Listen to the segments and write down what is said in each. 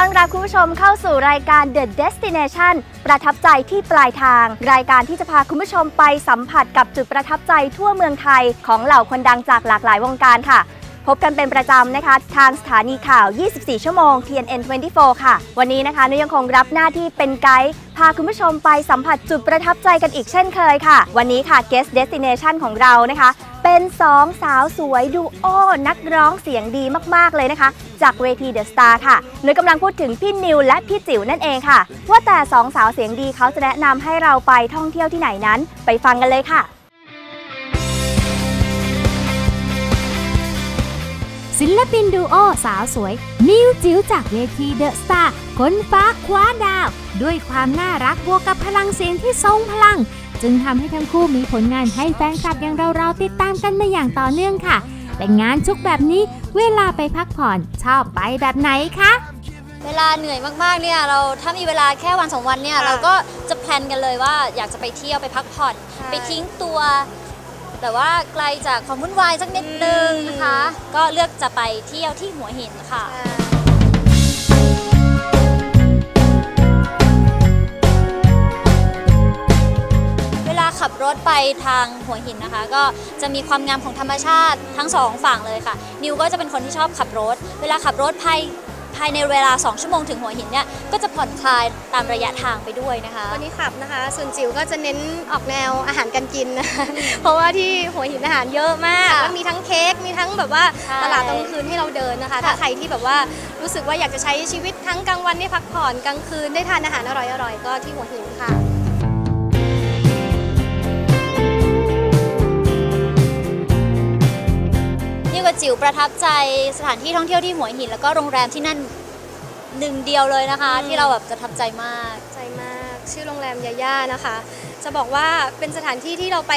ต้อนรับคุณผู้ชมเข้าสู่รายการ The Destination ประทับใจที่ปลายทาง รายการที่จะพาคุณผู้ชมไปสัมผัสกับจุดประทับใจทั่วเมืองไทย ของเหล่าคนดังจากหลากหลายวงการค่ะ พบกันเป็นประจำนะคะ ทางสถานีข่าว 24 ชั่วโมง TNN 24 ค่ะ วันนี้นะคะนุยยังคงรับหน้าที่เป็นไกด์พาคุณผู้ชมไปสัมผัสจุดประทับใจกันอีกเช่นเคยค่ะ วันนี้ค่ะ Guest Destination ของเรานะคะ เป็นสองสาวสวยดูโอ้นักร้องเสียงดีมากๆเลยนะคะ จากเวทีเดอะสตาร์ค่ะนุ้ยกำลังพูดถึงพี่นิวและพี่จิ๋วนั่นเองค่ะ ว่าแต่สองสาวเสียงดีเขาจะแนะนำให้เราไปท่องเที่ยวที่ไหนนั้น ไปฟังกันเลยค่ะ ศิลปินดูโอสาวสวย นิวจิ๋วจากเวทีเดอะสตาร์ค้นฟ้าคว้าดาว ด้วยความน่ารักบวกกับพลังเสียงที่ทรงพลัง จึงทำให้ทั้งคู่มีผลงานให้แฟนคลับอย่างเราๆติดตามกันมาอย่างต่อเนื่องค่ะ แต่งานชุกแบบนี้เวลาไปพักผ่อนชอบไปแบบไหนคะเวลาเหนื่อยมากๆ เนี่ยเราถ้ามีเวลาแค่วันสองวันเนี่ยเราก็จะแพลนกันเลยว่าอยากจะไปเที่ยวไปพักผ่อน ไปทิ้งตัวแบบว่าไกลจากความวุ่นวายสักนิดนึงนะคะ ก็เลือกจะไปเที่ยวที่หัวหินค่ะ ขับรถไปทางหัวหินนะคะ ก็จะมีความงามของธรรมชาติทั้งสองฝั่งเลยค่ะ นิวก็จะเป็นคนที่ชอบขับรถ เวลาขับรถภายภายในเวลา 2 ชั่วโมงถึงหัวหินเนี่ยก็จะผ่อนคลายตามระยะทางไปด้วยนะคะ วันนี้ขับนะคะ ส่วนจิ๋วก็จะเน้นออกแนวอาหารการกินนะคะเพราะว่าที่หัวหินอาหารเยอะมากค่ะแล้วมีทั้งเค้กมีทั้งแบบว่าใช่ตลาดตอนกลางคืนให้เราเดินนะคะค่ะถ้าใครที่แบบว่ารู้สึกว่าอยากจะใช้ชีวิตทั้งกลางวันได้พักผ่อนกลางคืนได้ทานอาหารอร่อยๆก็ที่หัวหินค่ะ จิ๋วประทับใจสถานที่ท่องเที่ยวที่หัวหิน แล้วก็โรงแรมที่นั่นหนึ่งเดียวเลยนะคะอืมที่เราแบบประทับใจมากใจมาก ชื่อโรงแรมยาย่านะคะ จะบอกว่าเป็นสถานที่ที่เราไป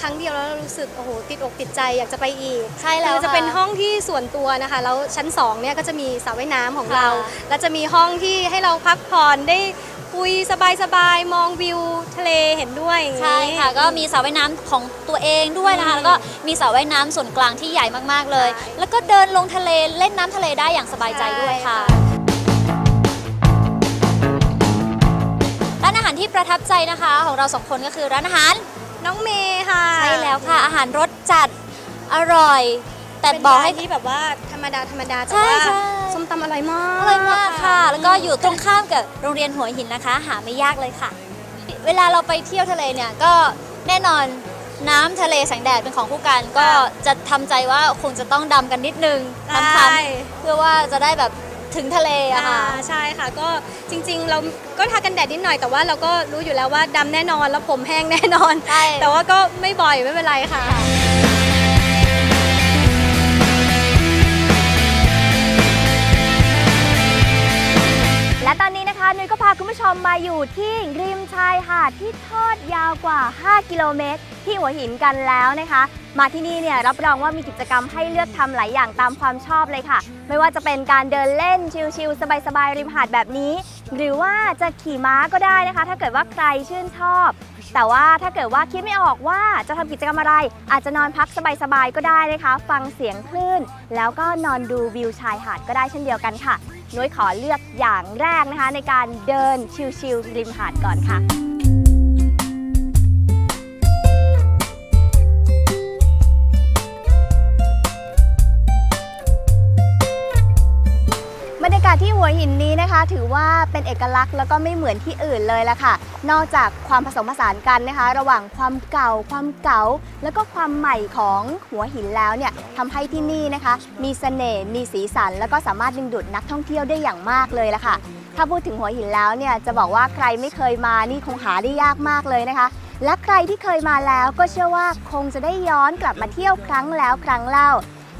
ครั้งเดียวแล้วเรารู้สึกโอ้โหติดอกติดใจอยากจะไปอีกใช่แล้วคือจะค่ะเป็นห้องที่ส่วนตัวนะคะแล้วชั้น2เนี่ยก็จะมีสระว่ายน้ำของเราค่ะแล้วจะมีห้องที่ให้เราพักผ่อนได้ คุยสบายๆ มองวิวทะเลเห็นด้วยอย่างนี้ ใช่ค่ะ ก็มีสระว่ายน้ำของตัวเองด้วยนะคะอืมแล้วก็มีสระว่ายน้ำส่วนกลางที่ใหญ่มากๆเลย ใช่ แล้วก็เดินลงทะเลเล่นน้ำทะเลได้อย่างสบายใจด้วยค่ะ ร้านอาหารที่ประทับใจนะคะ ของเราสองคนก็คือร้านอาหาร น้องเมย์ค่ะใช่แล้วค่ะ อาหารรสจัดอร่อย แต่เป็นบอกร้านให้ ที่แบบว่าธรรมดาธรรมดาแต่ใช่ว่าใช่ ส้มตำอร่อยมากอร่อยมากค่ะ แล้วก็อยู่ตรงข้ามกับโรงเรียนหัวหินนะคะ หาไม่ยากเลยค่ะ เวลาเราไปเที่ยวทะเลเนี่ยก็แน่นอนน้ำทะเลแสงแดดเป็นของคู่กัน ก็จะทำใจว่าคงจะต้องดำกันนิดนึงใช่ทำๆเพื่อว่าจะได้แบบถึงทะเลอะอ่าค่ะใช่ค่ะก็จริงๆ เราก็ทากันแดดนิดหน่อยแต่ว่าเราก็รู้อยู่แล้วว่าดำแน่นอนแล้วผมแห้งแน่นอนใช่แต่ว่าก็ไม่บ่อยไม่เป็นไรค่ะ และตอนนี้นะคะนุ้ยก็พาคุณผู้ชมมาอยู่ที่ริมชายหาดที่ทอดยาวกว่า 5 กิโลเมตร ที่หัวหินกันแล้วนะคะ มาที่นี่เนี่ยรับรองว่ามีกิจกรรมให้เลือกทำหลายอย่างตามความชอบเลยค่ะ ไม่ว่าจะเป็นการเดินเล่นชิลๆสบายๆริมหาดแบบนี้ หรือว่าจะขี่ม้าก็ได้นะคะ ถ้าเกิดว่าใครชื่นชอบ แต่ว่าถ้าเกิดว่าคิดไม่ออกว่าจะทำกิจกรรมอะไร อาจจะนอนพักสบายๆก็ได้นะคะ ฟังเสียงคลื่น แล้วก็นอนดูวิวชายหาดก็ได้เช่นเดียวกันค่ะนุ้ยขอเลือกอย่างแรกนะคะ ในการเดินชิลๆริมหาดก่อนค่ะาศที่หัวหินนี้นะคะ ถือว่าเป็นเอกลักษณ์แล้วก็ไม่เหมือนที่อื่นเลยละค่ะ นอกจากความผสมผสานกันนะคะ ระหว่างความเก่า ความเก๋าแล้วก็ความใหม่ของหัวหินแล้วเนี่ยทำให้ที่นี่นะคะ มีเสน่ห์มีสีสัน แล้วก็สามารถดึงดูดนักท่องเที่ยวได้อย่างมากเลยละค่ะ ถ้าพูดถึงหัวหินแล้วเนี่ยจะบอกว่าใครไม่เคยมานี่คงหาได้ยากมากเลยนะคะและใครที่เคยมาแล้วก็เชื่อว่าคงจะได้ย้อนกลับมาเที่ยวครั้งแล้วครั้งเล่า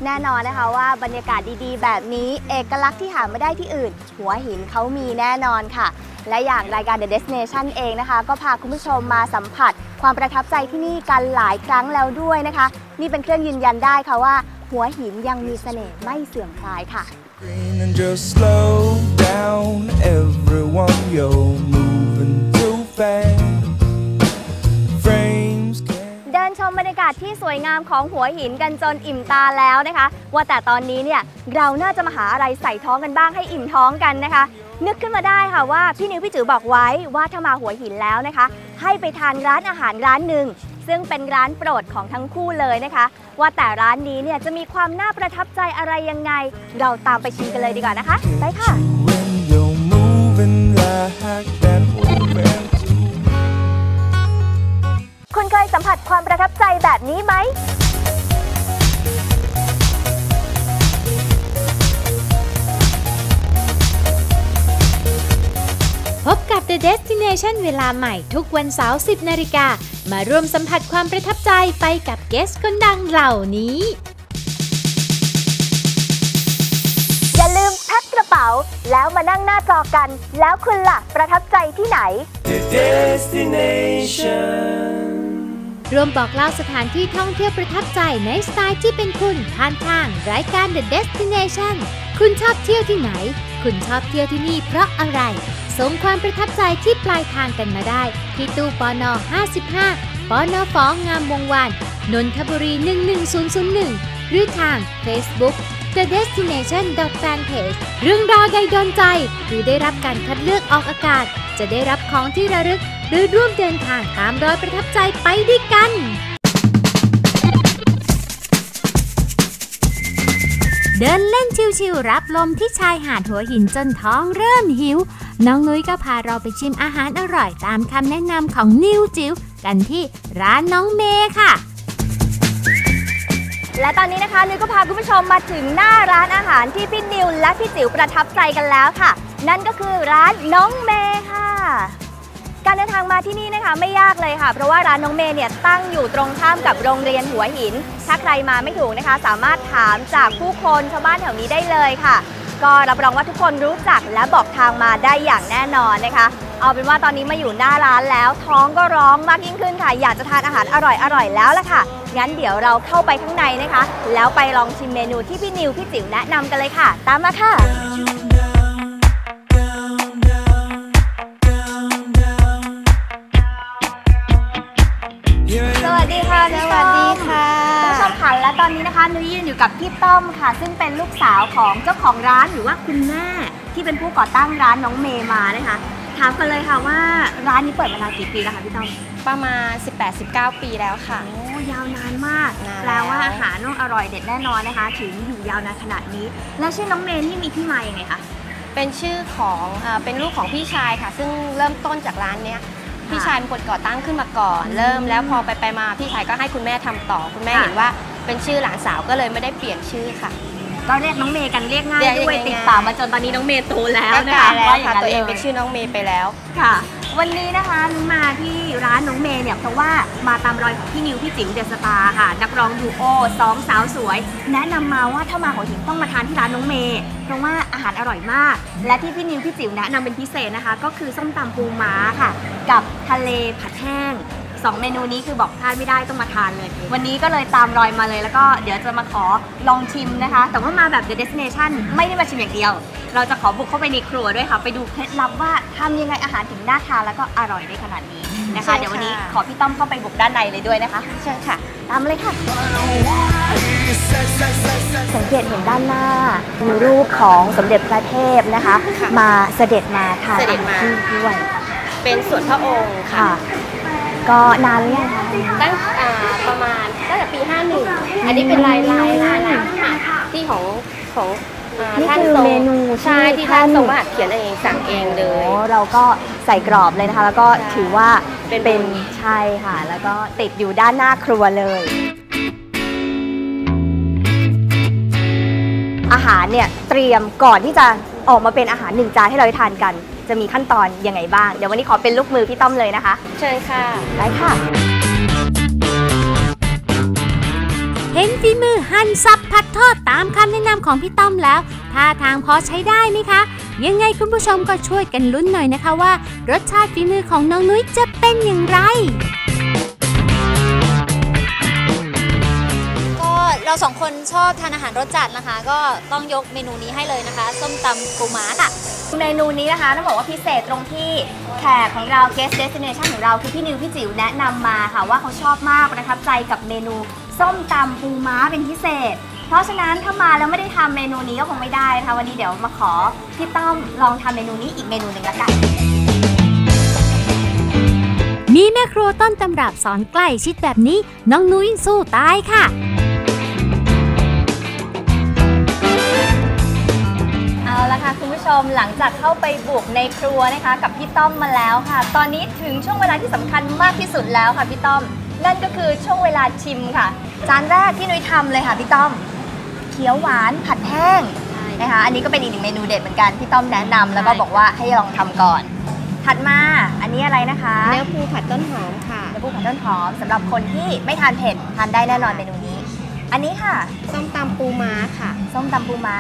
แน่นอนนะคะว่าบรรยากาศดีๆ แบบนี้เอกลักษณ์ที่หาไม่ได้ที่อื่น หัวหินเขามีแน่นอนค่ะ และอย่างรายการ The Destination เองนะคะ ก็พาคุณผู้ชมมาสัมผัส ความประทับใจที่นี่กันหลายครั้งแล้วด้วยนะคะ นี่เป็นเครื่องยืนยันได้ค่ะว่า หัวหินยังมีเสน่ห์ไม่เสื่อมคลายค่ะ Green and just slow down, everyone. You're moving too fast. มบรรยากาศที่สวยงามของหัวหินกันจนอิ่มตาแล้วนะคะ ว่าแต่ตอนนี้เนี่ยเราน่าจะมาหาอะไรใส่ท้องกันบ้างให้อิ่มท้องกันนะคะ นึกขึ้นมาได้ค่ะว่าพี่นิวพี่จือบอกไว้ว่าถ้ามาหัวหินแล้วนะคะ ให้ไปทานร้านอาหารร้านหนึ่งซึ่งเป็นร้านโปรดของทั้งคู่เลยนะคะ ว่าแต่ร้านนี้เนี่ยจะมีความน่าประทับใจอะไรยังไง เราตามไปชิมกันเลยดีกว่านะคะ ไปค่ะ คุณเคยสัมผัสความประทับใจแบบนี้ไหมพบกับ The Destination เวลาใหม่ทุกวันเสาร์ 10 นาฬิกา มาร่วมสัมผัสความประทับใจไปกับเกสคนดังเหล่านี้ อย่าลืมแพ็คกระเป๋า แล้วมานั่งหน้าจอกัน แล้วคุณล่ะ ประทับใจที่ไหน the destination. รวมบอกเล่าสถานที่ท่องเที่ยวประทับใจในสไตล์ที่เป็นคุณผ่านทางรายการ The Destination คุณชอบเที่ยวที่ไหน คุณชอบเที่ยวที่นี่เพราะอะไรส่งความประทับใจที่ปลายทางกันมาได้ ที่ตู้ปอนอ55ปอนอฟองงามวงวานนนทบุรี 11001 หรือทาง Facebook The Destination Fanpage เรื่องราวใดโดนใจ หรือได้รับการคัดเลือกออกอากาศ จะได้รับของที่ระลึก รือร่วมเดินทางตามรอยประทับใจไปด้วยกัน เดินเล่นชิวๆรับลมที่ชายหาดหัวหินจนท้องเริ่มหิว น้องนุ้ยก็พาเราไปชิมอาหารอร่อยตามคำแนะนำของนิวจิ๋วกันที่ร้านน้องเมย์ค่ะและตอนนี้นะคะนิวก็พาคุณผู้ชมมาถึงหน้าร้านอาหารที่พี่นิวและพี่จิ๋วประทับใจกันแล้วค่ะ นั่นก็คือร้านน้องเมย์ค่ะ การเดินทางมาที่นี่นะคะไม่ยากเลยค่ะ เพราะว่าร้านน้องเมย์เนี่ยตั้งอยู่ตรงข้ามกับโรงเรียนหัวหิน ถ้าใครมาไม่ถูกนะคะ สามารถถามจากผู้คนชาวบ้านแถวนี้ได้เลยค่ะ ก็รับรองว่าทุกคนรู้จักและบอกทางมาได้อย่างแน่นอนนะคะ เอาเป็นว่าตอนนี้มาอยู่หน้าร้านแล้วท้องก็ร้องมากยิ่งขึ้นค่ะ อยากจะทานอาหารอร่อยๆแล้วล่ะค่ะ งั้นเดี๋ยวเราเข้าไปข้างในนะคะ แล้วไปลองชิมเมนูที่พี่นิวพี่จิ๋วแนะนำกันเลยค่ะ ตามมาค่ะ ดีค่ะสวัสดีค่ะคุณผู้ชมค่ะและตอนนี้นะคะนุ้ยยืนอยู่กับพี่ต้อมค่ะ ซึ่งเป็นลูกสาวของเจ้าของร้านหรือว่าคุณแม่ที่เป็นผู้ก่อตั้งร้านน้องเมย์มานะคะ ถามกันเลยค่ะว่าร้านนี้เปิดมานานกี่ปีแล้วคะพี่ต้อมประมาณ 18-19 ปีแล้วค่ะ โอ้ยาวนานมากนานแปลว่าแล้ว อาหารต้องอร่อยเด็ดแน่นอนนะคะ ถึงอยู่ยาวนานขนาดนี้ แล้วชื่อน้องเมย์นี่มีที่มาอย่างไงคะ เป็นชื่อของเออเป็นลูกของพี่ชายค่ะ ซึ่งเริ่มต้นจากร้านเนี้ย พี่ชายเป็นคนก่อตั้งขึ้นมาก่อน เริ่มแล้วพอไปไปๆมาพี่ชายก็ให้คุณแม่ทำต่อ คุณแม่ค่ะเห็นว่าเป็นชื่อหลานสาวก็เลยไม่ได้เปลี่ยนชื่อค่ะ ก็เรียกน้องเมย์กันเรียกง่ายเรียกด้วยง่ายๆติดปากมาจนตอนนี้น้องเมย์โตแล้วก็นะกลาคะยแล้วว่าย่าค่ะนั้นตัวเองลยเป็นชื่อน้องเมย์ไปแล้วค่ะ วันนี้นะคะนุ้งมาที่ร้านน้องเมย์เนี่ยเพราะว่ามาตามรอยของพี่นิวพี่จิ๋วเดอะสตาร์ค่ะ นักร้องดูโอสองสาวสวย แนะนำมาว่าถ้ามาหัวหินต้องมาทานที่ร้านน้องเมย์เพราะว่าอาหารอร่อยมาก และที่พี่นิวพี่จิ๋วแนะนำเป็นพิเศษนะคะ ก็คือส้มตำปูม้าค่ะ กับทะเลผัดแห้ง สองเมนูนี้คือบอกพลาดไม่ได้ต้องมาทานเลย วันนี้ก็เลยตามรอยมาเลย แล้วก็เดี๋ยวจะมาขอลองชิมนะคะ แต่ว่ามาแบบ The Destination ไม่ได้มาชิมอย่างเดียว เราจะขอบุกเข้าไปในครัวด้วยค่ะ ไปดูเคล็ดลับว่าทำยังไงอาหารถึงน่าทานแล้วก็อร่อยได้ขนาดนี้นะคะใช่ค่ะเดี๋ยววันนี้ขอพี่ต้อมเข้าไปบุกด้านในเลยด้วยนะคะ เชิญค่ะ ตามมาเลยค่ะ สังเกตเห็นด้านหน้า มีรูปของสมเด็จพระเทพนะคะค่ะมาเสด็จมาทานเสด็จมาที่ด้วย เป็นส่วนพระองค์ค่ะค่ะ ก็นานหรือยังคะตั้งอ่าประมาณตั้งแต่ปี 51 อันนี้เป็นลายลายลายลายที่ของของอ่านี่ท่านคือทรงเมนูใช่ที่ท่านทรงมาหัดเขียนเองสั่งเองเลยโอ้เราก็ใส่กรอบเลยนะคะ แล้วก็ใช่ถือว่าเป็นเป็นบุญ ใช่ค่ะ แล้วก็ติดอยู่ด้านหน้าครัวเลย อาหารเนี่ยเตรียมก่อนที่จะออกมาเป็นอาหารหนึ่งจานให้เราได้ทานกัน จะมีขั้นตอนยังไงบ้าง เดี๋ยววันนี้ขอเป็นลูกมือพี่ต้อมเลยนะคะ เชิญค่ะ ได้ค่ะ เห็นฝีมือหั่นสับผัดทอดตามคำแนะนำของพี่ต้อมแล้วท่าทางพอใช้ได้ไหมคะ ยังไงคุณผู้ชมก็ช่วยกันลุ้นหน่อยนะคะว่า รสชาติฝีมือของน้องนุ้ยจะเป็นอย่างไร ก็เราสองคนชอบทานอาหารรสจัดนะคะ ก็ต้องยกเมนูนี้ให้เลยนะคะ ส้มตำปูม้าค่ะ เมนูนี้นะคะต้องบอกว่าพิเศษตรงที่แขกของเรา guest destination ของเราคือพี่นิวพี่จิ๋วแนะนำมาค่ะว่าเขาชอบมากประทับใจกับเมนูส้มตำปูม้าเป็นพิเศษ เพราะฉะนั้นถ้ามาแล้วไม่ได้ทำเมนูนี้ก็คงไม่ได้นะคะวันนี้เดี๋ยวมาขอพี่ต้อมลองทำเมนูนี้อีกเมนูหนึ่งละกัน มีแม่ครัวต้นตำรับสอนใกล้ชิดแบบนี้ น้องนุ้ยสู้ตายค่ะ ละค่ะคุณผู้ชมหลังจากเข้าไปบุกในครัวนะคะ กับพี่ต้อมมาแล้วค่ะ ตอนนี้ถึงช่วงเวลาที่สำคัญมากที่สุดแล้วค่ะพี่ต้อม นั่นก็คือช่วงเวลาชิมค่ะ จานแรกที่นุ้ยทำเลยค่ะพี่ต้อม เขียวหวานผัดแห้งนะคะ อันนี้ก็เป็นอีกหนึ่งเมนูเด็ดเหมือนกันพี่ต้อมแนะนำแล้วก็บอกว่าให้ลองทำก่อน ถัดมาอันนี้อะไรนะคะเนื้อปูผัดต้นหอมค่ะเนื้อปูผัดต้นหอมสำหรับคนที่ไม่ทานเผ็ดทานได้แน่นอนเมนูนี้ อันนี้ค่ะ ส้มตำปูม้าค่ะ ส้มตำปูม้า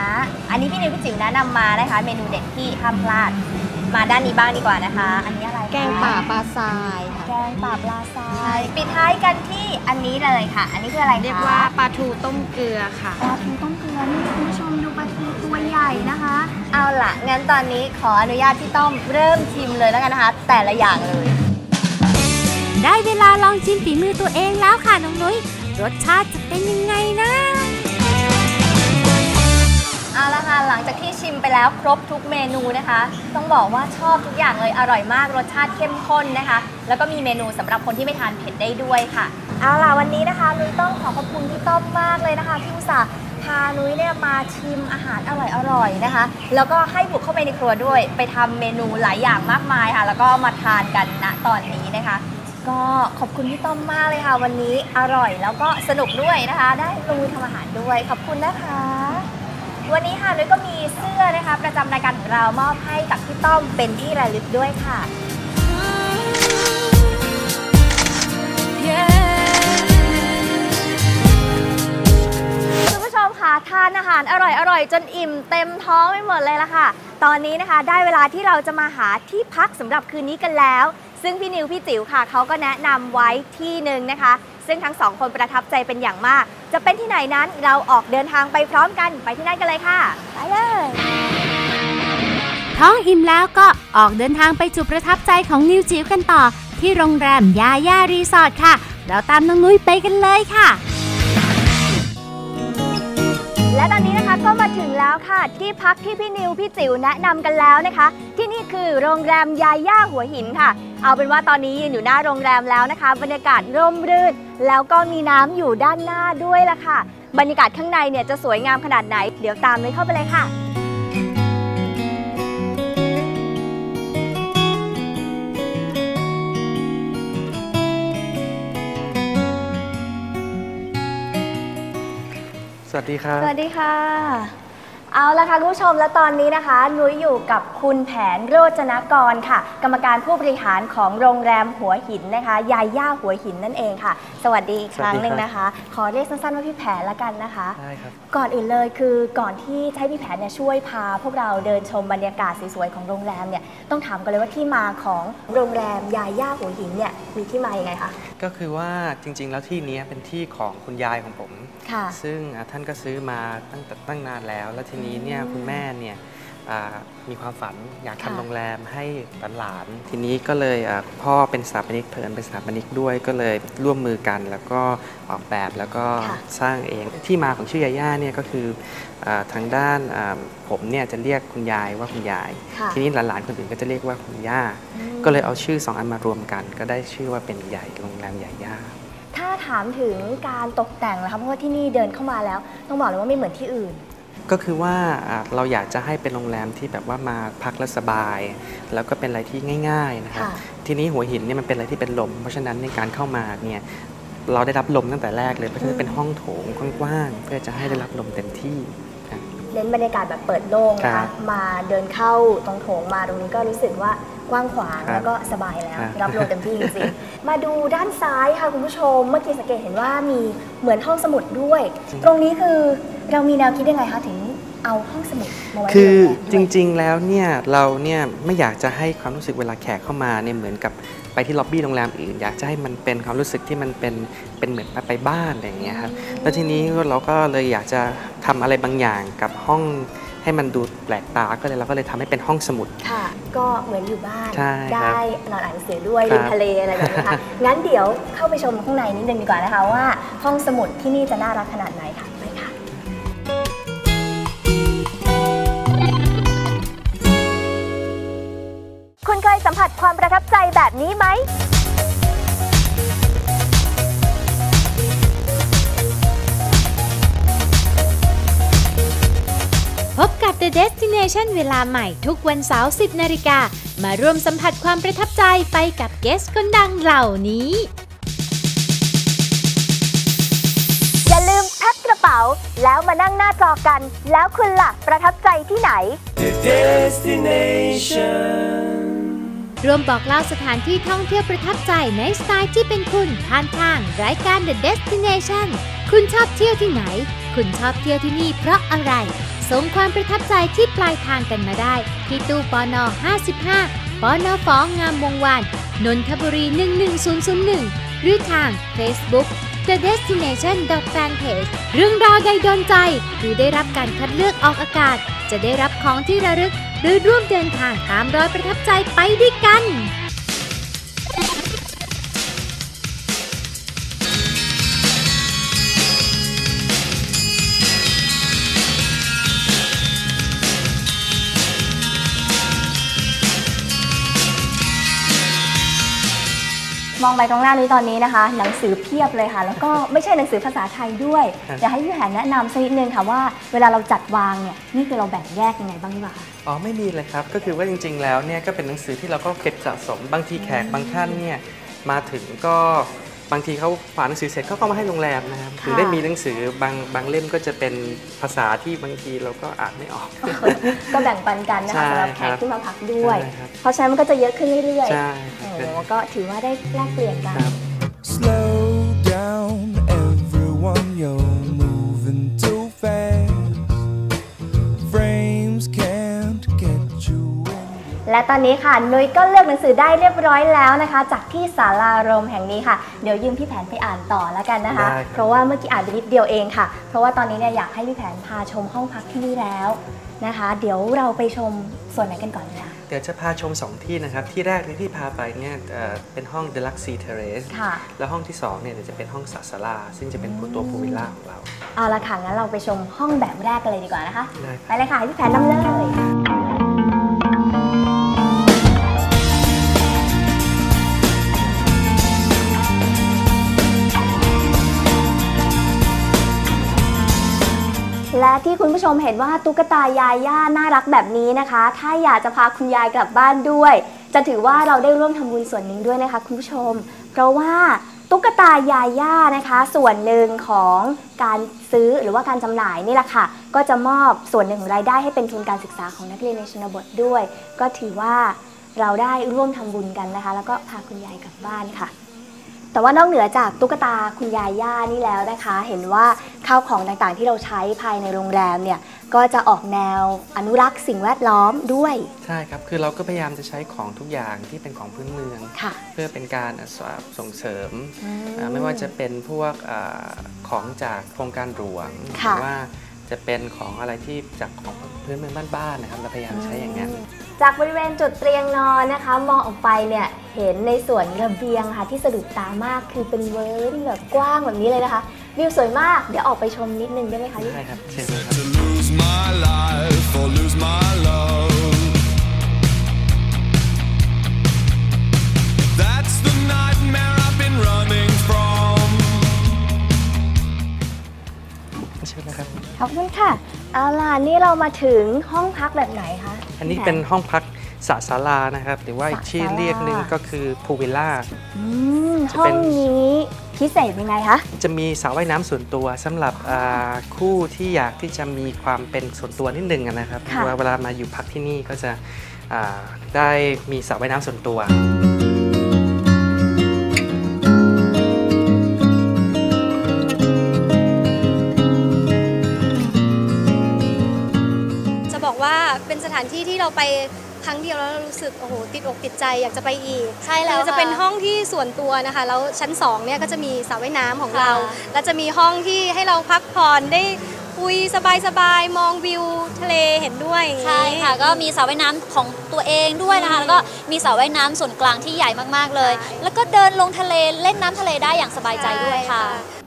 อันนี้พี่นิวพี่จิ๋วแนะนำมานะคะ เมนูเด็ดที่ห้ามพลาด มาด้านนี้บ้างดีกว่านะคะ อันนี้อะไรคะแกงป่าปลาทรายค่ะ แกงป่าปลาทรายปิดท้ายกันที่อันนี้เลยค่ะ อันนี้คืออะไรคะ เรียกว่าปลาทูต้มเกลือค่ะ ปลาทูต้มเกลือนี่คุณผู้ชมดูปลาทูตัวใหญ่นะคะ เอาล่ะงั้นตอนนี้ขออนุญาตพี่ต้อมเริ่มชิมเลยแล้วกันนะคะ แต่ละอย่างเลย ได้เวลาลองชิมฝีมือตัวเองแล้วค่ะน้องนุ้ย รสชาติจะเป็นยังไงนะ เอาละค่ะ หลังจากที่ชิมไปแล้วครบทุกเมนูนะคะ ต้องบอกว่าชอบทุกอย่างเลยอร่อยมากรสชาติเข้มข้นนะคะ แล้วก็มีเมนูสำหรับคนที่ไม่ทานเผ็ดได้ด้วยค่ะ เอาล่ะวันนี้นะคะนุ้ยต้องขอขอบคุณพี่ต้อมมากเลยนะคะที่อุตส่าห์พานุ้ยเนี่ยมาชิมอาหารอร่อยๆนะคะ แล้วก็ให้บุกเข้าไปในครัวด้วย ไปทำเมนูหลายอย่างมากมายค่ะ แล้วก็มาทานกันณตอนนี้นะคะ ก็ขอบคุณพี่ต้อมมากเลยค่ะ วันนี้อร่อยแล้วก็สนุกด้วยนะคะ ได้ลงมือทำอาหารด้วยขอบคุณนะคะ วันนี้ค่ะนุ้ยก็มีเสื้อนะคะ ประจำรายการของเรามอบให้กับพี่ต้อมเป็นที่ระลึกด้วยค่ะ คุณผู้ชมค่ะทานอาหารอร่อยๆจนอิ่มเต็มท้องไปหมดเลยละค่ะ ตอนนี้นะคะ ได้เวลาที่เราจะมาหาที่พักสำหรับคืนนี้กันแล้ว ซึ่งพี่นิวพี่จิ๋วค่ะเขาก็แนะนำไว้ที่หนึ่งนะคะ ซึ่งทั้งสองคนประทับใจเป็นอย่างมาก จะเป็นที่ไหนนั้นเราออกเดินทางไปพร้อมกันไปที่นั่นกันเลยค่ะ ไปเลย ท้องอิ่มแล้วก็ออกเดินทางไปจุดประทับใจของนิวจิ๋วกันต่อ ที่โรงแรมยาย่ารีสอร์ทค่ะ เราตามน้องนุ้ยไปกันเลยค่ะ และตอนนี้นะคะก็มาถึงแล้วค่ะ ที่พักที่พี่นิวพี่จิ๋วแนะนำกันแล้วนะคะ ที่นี่ คือโรงแรมยาย่าหัวหินค่ะ เอาเป็นว่าตอนนี้ยืนอยู่หน้าโรงแรมแล้วนะคะ บรรยากาศร่มรื่น แล้วก็มีน้ำอยู่ด้านหน้าด้วยล่ะค่ะ บรรยากาศข้างในเนี่ยจะสวยงามขนาดไหน เดี๋ยวตามเลยเข้าไปเลยค่ะสวัสดีครับ สวัสดีค่ะ เอาละค่ะคุณผู้ชมและตอนนี้นะคะนุ้ยอยู่กับคุณแผนโรจนกรค่ะ กรรมการผู้บริหารของโรงแรมหัวหินนะคะยายย่าหัวหินนั่นเองค่ะ สวัสดีอีกครั้งหนึ่งนะคะ ขอเรียกสั้นๆว่าพี่แผนละกันนะคะได้ครับก่อนอื่นเลยคือก่อนที่จะให้พี่แผนเนี่ยช่วยพา พวกเราเดินชมบรรยากาศสวยๆของโรงแรมเนี่ยต้องถามกันเลยว่าที่มาของโรงแรมยายย่าหัวหินเนี่ยมีที่มาอย่างไงคะก็คือว่าจริง ๆ แล้วที่เนี้ยเป็นที่ของคุณยายของผมค่ะซึ่งอ่าท่านก็ซื้อมาตั้งแต่ตั้งนานแล้วแล้วทีนี้เนี่ยอืมคุณแม่เนี่ยอ่ามีความฝันอยากค่ะทำโรงแรมให้หลานๆทีนี้ก็เลยอ่าพ่อเป็นสถาปนิกเพิ่นเป็นสถาปนิกด้วยก็เลยร่วมมือกันแล้วก็ออกแบบแล้วก็สร้างเองที่มาของชื่อยาย่าเนี่ยก็คืออาทางด้านอ่าผมเนี่ยจะเรียกคุณยายว่าคุณยายค่ะทีนี้หลานๆคนอื่นก็จะเรียกว่าคุณย่าอืมก็เลยเอาชื่อสองอันมารวมกัน ก็ได้ชื่อว่าเป็นใหญ่โรงแรมใหญ่ย่าถ้าถามถึงการตกแต่งนะคะเพราะว่าที่นี่เดินเข้ามาแล้ว ต้องบอกเลยว่าไม่เหมือนที่อื่น ก็คือว่าอ่าเราอยากจะให้เป็นโรงแรมที่แบบว่ามาพักแล้วสบาย แล้วก็เป็นอะไรที่ง่ายๆนะครับค่ะทีนี้หัวหินเนี่ยมันเป็นอะไรที่เป็นลม เพราะฉะนั้นในการเข้ามาเนี่ยเราได้รับลมตั้งแต่แรกเลยเพราะฉะนั้นเป็นห้องโถงกว้างๆเพื่อจะให้ได้รับลมเต็มที่ครับเน้นบรรยากาศแบบเปิดโล่งนะครัคะบมาเดินเข้าตรงโถงมาตรงนี้ก็รู้สึกว่า กว้างขวาง ครับแล้วก็สบายแล้วครับรับลมเต็มที่จริงๆ มาดูด้านซ้ายค่ะคุณผู้ชม เมื่อกี้สังเกตเห็นว่ามีเหมือนห้องสมุดด้วย ตรงนี้คือเรามีแนวคิดยังไงคะถึงเอาห้องสมุดมาไว้ในคือโรงแรมจด้วยริงๆ แล้วเนี่ยเราเนี่ยไม่อยากจะให้ความรู้สึกเวลาแขกเข้ามาเนี่ยเหมือนกับไปที่ล็อบบี้โรงแรมอื่น อยากจะให้มันเป็นความรู้สึกที่มันเป็นเป็นเหมือนไปบ้านอะไรอย่างเงี้ยครับแล้วทีนี้เราก็เลยอยากจะทำอะไรบางอย่างกับห้อง ให้มันดูแปลกตาก็เลยเราก็เลยทำให้เป็นห้องสมุด ค่ะ ก็เหมือนอยู่บ้าน ใช่ครับได้นอนอ่านหนังสือด้วยครับริมทะเลอะไรแบบนี้ค่ะ งั้นเดี๋ยวเข้าไปชมข้างในนิดนึงดีกว่านะคะว่า ห้องสมุดที่นี่จะน่ารักขนาดไหนค่ะไปค่ะ คุณเคยสัมผัสความประทับใจแบบนี้ไหม The Destination เวลาใหม่ทุกวันเสาร์ 10 นาฬิกา มาร่วมสัมผัสความประทับใจไปกับเกสคนดังเหล่านี้ อย่าลืมแพ็คกระเป๋า แล้วมานั่งหน้าจอกัน แล้วคุณล่ะ ประทับใจที่ไหน The destination. รวมบอกเล่าสถานที่ท่องเที่ยวประทับใจในสไตล์ที่เป็นคุณผ่านทางรายการ The Destination คุณชอบเที่ยวที่ไหน คุณชอบเที่ยวที่นี่เพราะอะไรส่งความประทับใจที่ปลายทางกันมาได้ ที่ตู้ปอนอ55ปอนอฟองงามวงวาน นนทบุรี 11001 หรือทาง Facebook The Destination Fanpage เรื่องราวใดโดนใจ หรือได้รับการคัดเลือกออกอากาศ จะได้รับของที่ระลึก หรือร่วมเดินทางตามรอยประทับใจไปด้วยกันมองไปตรงหน้านี้ตอนนี้นะคะ หนังสือเพียบเลยค่ะ แล้วก็ไม่ใช่หนังสือภาษาไทยด้วยครับอยากให้พี่แผนแนะนำสักนิดนึงค่ะว่าเวลาเราจัดวางเนี่ยนี่คือเราแบ่งแยกยังไงบ้างดีกว่าคะ อ๋อไม่มีเลยครับ ก็คือว่าจริง ๆ แล้วเนี่ยก็เป็นหนังสือที่เราก็เก็บสะสมบางทีแขกบางท่านเนี่ยมาถึงก็บางทีเขาฝากหนังสือเสร็จเขาก็มาให้โรงแรมนะครับค่ะถึงได้มีหนังสือบางบางเล่มก็จะเป็นภาษาที่บางทีเราก็อ่านไม่ออก ก็แบ่งปันกันนะใช่คะสำหรับแขกครับที่มาพักด้วยใช่ครับเพราะฉะนั้นมันก็จะเยอะขึ้นเรื่อยใช่ๆคโอ้รับโหก็ถือว่าได้แลกเปลี่ยนกันครับ Slow down, everyone. You're และตอนนี้ค่ะนุ้ยก็เลือกหนังสือได้เรียบร้อยแล้วนะคะ จากที่ศาลารมแห่งนี้ค่ะ เดี๋ยวยืมพี่แผนไปอ่านต่อแล้วกันนะคะ ได้ครับ เพราะว่าเมื่อกี้อ่านไปนิดเดียวเองค่ะ เพราะว่าตอนนี้เนี่ยอยากให้พี่แผนพาชมห้องพักที่นี่แล้วนะคะ เดี๋ยวเราไปชมส่วนไหนกันก่อนดีคะเดี๋ยวจะพาชม 2 ที่นะครับ ที่แรกที่พาไปเนี่ยเอ่อเป็นห้อง Deluxe Sea Terrace ค่ะ แล้วห้องที่2เนี่ยเดี๋ยวจะเป็นห้องสาสลา ซึ่งจะเป็นตัวพูวิลล่าของเรา เอาละค่ะงั้นเราไปชมห้องแบบแรกกันเลยดีกว่านะคะได้ไปเลยค่ะให้พี่แผนนำเลย และที่คุณผู้ชมเห็นว่าตุ๊กตายายย่าน่ารักแบบนี้นะคะ ถ้าอยากจะพาคุณยายกลับบ้านด้วย จะถือว่าเราได้ร่วมทำบุญส่วนหนึ่งด้วยนะคะ คุณผู้ชม เพราะว่าตุ๊กตายายย่านะคะ ส่วนหนึ่งของการซื้อหรือว่าการจำหน่ายนี่แหละค่ะ ก็จะมอบส่วนหนึ่งของรายได้ให้เป็นทุนการศึกษาของนักเรียนในชนบทด้วย ก็ถือว่าเราได้ร่วมทำบุญกันนะคะ แล้วก็พาคุณยายกลับบ้านค่ะ แต่ว่านอกเหนือจากตุ๊กตาคุณยายย่านี่แล้วนะคะ เห็นว่าข้าวของต่างๆที่เราใช้ภายในโรงแรมเนี่ยก็จะออกแนวอนุรักษ์สิ่งแวดล้อมด้วย ใช่ครับ คือเราก็พยายามจะใช้ของทุกอย่างที่เป็นของพื้นเมือง ค่ะเพื่อเป็นการอะสอะส่งเสริมอืมอ่าไม่ว่าจะเป็นพวกอาของจากโครงการหลวงหค่ะรือว่า จะเป็นของอะไรที่จากของพื้นเมืองบ้านๆนะครับเราพยายามใช้อย่างนั้นจากบริเวณจุดเตียงนอนนะคะ มองออกไปเนี่ยเห็นในส่วนระเบียงค่ะที่สะดุดตามากคือเป็นเวิร์นแบบกว้างแบบนี้เลยนะคะ วิวสวยมากเดี๋ยวออกไปชมนิดนึงได้ไหมคะได้ครับเชิญเลยครับ ขอบคุณค่ะ เอาล่ะนี่เรามาถึงห้องพักแบบไหนคะ อันนี้พี่แผเป็นห้องพักสระศาลานะครับ หรือว่าอีกสระชื่อศาลาเรียกหนึ่งก็คือพูวิลล่าอืมจะห้เป็องนนี้พิเศษยังไงคะจะมีสระว่ายน้ำส่วนตัวสำหรับอ่าคู่ที่อยากที่จะมีความเป็นส่วนตัวนิดนึงอะนะครับค่ะเวลาเวลามาอยู่พักที่นี่ก็จะอ่าได้มีสระว่ายน้ำส่วนตัวานที่ที่เราไปครั้งเดียวแล้วเรารู้สึกโอ้โหติดอกติดใจอยากจะไปอีกใช่แล้วคือจะค่ะเป็นห้องที่ส่วนตัวนะคะแล้วชั้น2เนี่ยก็จะมีสระว่ายน้ำของเราและจะมีห้องที่ให้เราพักผ่อนได้คุยสบายๆมองวิวทะเลเห็นด้วยอย่างนี้ ใช่ค่ะ ก็มีสระว่ายน้ำของตัวเองด้วยนะคะ แล้วก็มีสระว่ายน้ำส่วนกลางที่ใหญ่มากๆเลยแล้วก็เดินลงทะเลเล่นน้ำทะเลได้อย่างสบายใจด้วยค่ะ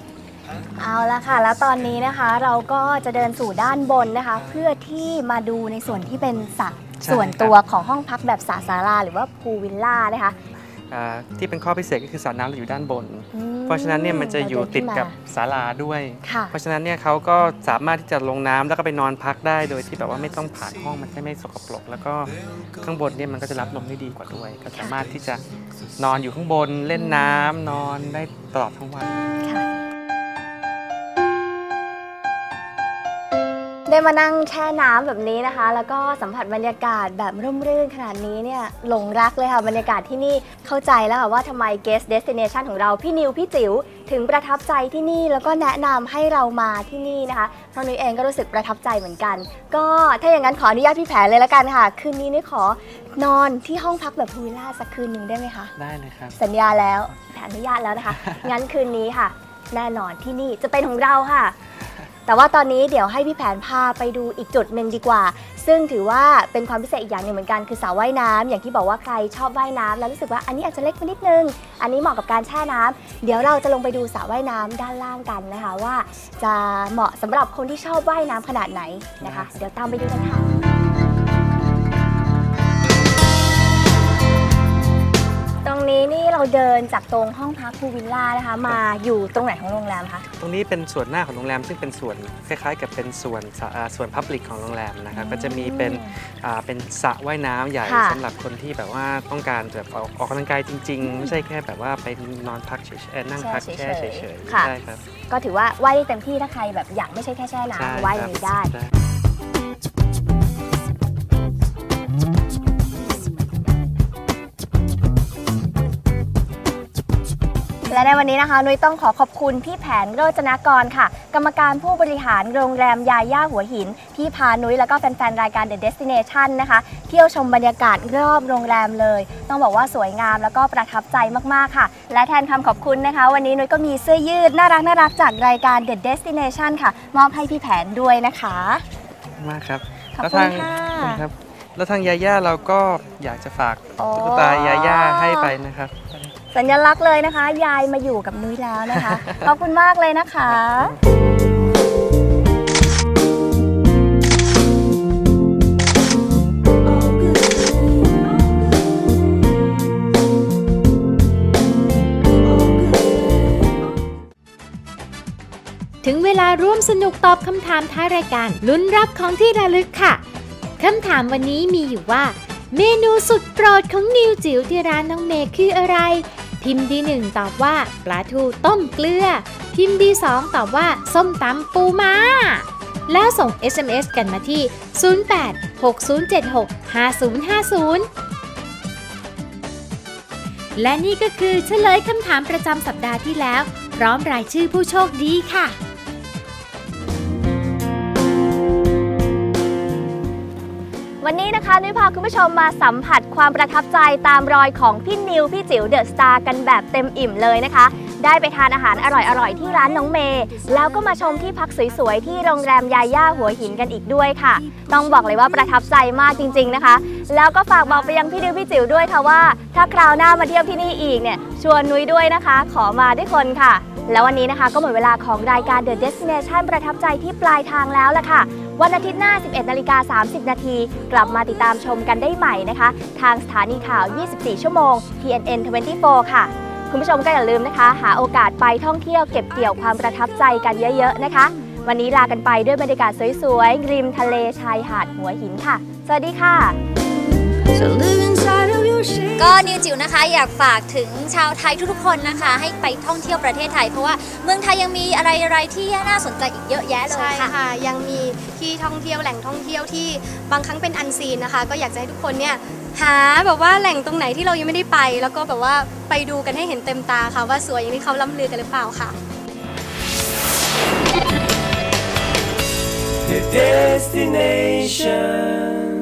เอาละค่ะ แล้วตอนนี้นะคะเราก็จะเดินสู่ด้านบนนะคะ เพื่อที่มาดูในส่วนที่เป็นสระใช่ ส่วนตัวของห้องพักแบบสาสาราหรือว่าพูลวิลล่านะคะอ่าที่เป็นข้อพิเศษก็คือสระน้ำเราอยู่ด้านบน อืมเพราะฉะนั้นเนี่ยมันจะอยู่ติดกับเราเนศาลาด้วย ค่ะเพราะฉะนั้นเนี่ยเขาก็สามารถที่จะลงน้ำแล้วก็ไปนอนพักได้โดยที่แบบว่าไม่ต้องผ่านห้องมันจะไม่สกปรก แล้วก็ข้างบนเนี่ยมันก็จะรับลมได้ดีกว่าด้วย ก็สามารถที่จะนอนอยู่ข้างบนเล่นน้ำนอนได้ตลอดทั้งวัน ค่ะ ได้มานั่งแช่น้ำแบบนี้นะคะ แล้วก็สัมผัสบรรยากาศแบบร่มรื่นขนาดนี้เนี่ยหลงรักเลยค่ะ บรรยากาศที่นี่เข้าใจแล้วค่ะว่าทำไม guest destination ของเราพี่นิวพี่จิ๋วถึงประทับใจที่นี่แล้วก็แนะนำให้เรามาที่นี่นะคะเพราะนุ้ยเองก็รู้สึกประทับใจเหมือนกัน ก็ถ้าอย่างนั้นขออนุญาตพี่แผนเลยละกันค่ะ คืนนี้นุ้ยขอนอนที่ห้องพักแบบพูลวิลล่าสักคืนหนึ่งได้ไหมคะ ได้เลยครับ สัญญาแล้วแผนอนุญาตแล้วนะคะ งั้นคืนนี้ค่ะ แน่นอนที่นี่จะเป็นของเราค่ะ แต่ว่าตอนนี้เดี๋ยวให้พี่แผนพาไปดูอีกจุดหนึ่งดีกว่า ซึ่งถือว่าเป็นความพิเศษอีกอย่างหนึ่งเหมือนกันคือสระว่ายน้ำอย่างที่บอกว่าใครชอบว่ายน้ำแล้วรู้สึกว่าอันนี้อาจจะเล็กไปนิดนึง อันนี้เหมาะกับการแช่น้ำเดี๋ยวเราจะลงไปดูสระว่ายน้ำด้านล่างกันนะคะว่า จะเหมาะสำหรับคนที่ชอบว่ายน้ำขนาดไหนนะคะ เดี๋ยวตามไปดูกันค่ะ รงนี้นี่เราเดินจากตรงห้องพักพูลวิลล่านะคะ มาอยู่ตรงไหนของโรงแรมคะ ตรงนี้เป็นส่วนหน้าของโรงแรม ซึ่งเป็นส่วนคล้ายๆ กับเป็นส่วนสะอ่าส่วนพับลิกของโรงแรมนะครับ ก็จะมีเป็นอ่าเป็นสระว่ายน้ำใหญ่ค่ะ สำหรับคนที่แบบว่าต้องการแบบออกออกกำลังกายจริงๆ ไม่ใช่แค่แบบว่าไปนอนพักเฉยๆเอ่อนั่งพักแช่เฉยๆค่ะใช่ครับก็ถือว่าว่ายได้เต็มที่ถ้าใครแบบอยากไม่ใช่แค่แช่ใช่น้ำว่ายตรงนี้ได้ใช่ และในวันนี้นะคะนุ้ยต้องขอขอบคุณพี่แผนโรจนากรค่ะ กรรมการผู้บริหารโรงแรมยาย่าหัวหิน ที่พานุ้ยแล้วก็แฟนๆ รายการ The Destination นะคะ เที่ยวชมบรรยากาศรอบโรงแรมเลย ต้องบอกว่าสวยงามแล้วก็ประทับใจมากๆค่ะ และแทนคำขอบคุณนะคะ วันนี้นุ้ยก็มีเสื้อยืดน่ารักน่ารักๆจากรายการ The Destination ค่ะ มอบให้พี่แผนด้วยนะคะมากครับขอบแล้วคุณทางค่ะ ขอบคุณครับ แล้วทางยาย่าเราก็อยากจะฝากโอ้ตุ๊กตายาย่าให้ไปนะครับ สัญลักษณ์เลยนะคะ ยายมาอยู่กับนุ้ยแล้วนะคะ ขอบคุณมากเลยนะคะ ถึงเวลาร่วมสนุกตอบคำถามท้ายรายการลุ้นรับของที่ระลึกค่ะคำถามวันนี้มีอยู่ว่า เมนูสุดโปรดของนิวจิ๋วที่ร้านน้องเมย์คืออะไร พิมพ์ดีหนึ่งตอบว่าปลาทูต้มเกลือ พิมพ์ดีสองตอบว่าส้มตำปูม้าแล้วส่ง SMS กันมาที่ 08 6076 5050 และนี่ก็คือเฉลยคำถามประจำสัปดาห์ที่แล้ว พร้อมรายชื่อผู้โชคดีค่ะ วันนี้นะคะนุ้ยพาคุณผู้ชมมาสัมผัสความประทับใจตามรอยของพี่นิวพี่จิ๋วเดอะสตาร์กันแบบเต็มอิ่มเลยนะคะ ได้ไปทานอาหารอร่อยๆ ที่ร้านน้องเมย์แล้วก็มาชมที่พักสวยๆ ที่โรงแรมยาย่าหัวหินกันอีกด้วยค่ะ ต้องบอกเลยว่าประทับใจมากจริง ๆนะคะ แล้วก็ฝากบอกไปยังพี่นิวพี่จิ๋วด้วยค่ะว่า ถ้าคราวหน้ามาเที่ยวที่นี่อีกเนี่ยชวนนุ้ยด้วยนะคะ ขอมาด้วยคนค่ะ แล้ววันนี้นะคะก็หมดเวลาของรายการ The Destination ประทับใจที่ปลายทางแล้วละค่ะ วันอาทิตย์หน้า 11นาฬิกา30 นาทีกลับมาติดตามชมกันได้ใหม่นะคะ ทางสถานีข่าว 24 ชั่วโมง TNN 24 ค่ะ คุณผู้ชมก็อย่าลืมนะคะ หาโอกาสไปท่องเที่ยวเก็บเกี่ยวความประทับใจกันเยอะ ๆ นะคะ วันนี้ลากันไปด้วยบรรยากาศสวยๆริมทะเลชายหาดหัวหินค่ะ สวัสดีค่ะ ก็นิวจิ๋วนะคะอยากฝากถึงชาวไทยทุกๆคนนะคะ ให้ไปท่องเที่ยวประเทศไทย เพราะว่าเมืองไทยยังมีอะไรๆที่น่าสนใจอีกเยอะแยะเลใช่ยค่ะ ค่ะยังมีที่ท่องเที่ยวแหล่งท่องเที่ยวที่บางครั้งเป็นอันซีนนะคะ ก็อยากจะให้ทุกคนเนี่ยหาแบบว่าแหล่งตรงไหนที่เรายังไม่ได้ไป แล้วก็แบบว่าไปดูกันให้เห็นเต็มตาค่ะ ว่าสวยอย่างที่เขาล่ำลือกันหรือเปล่าค่ะ The destination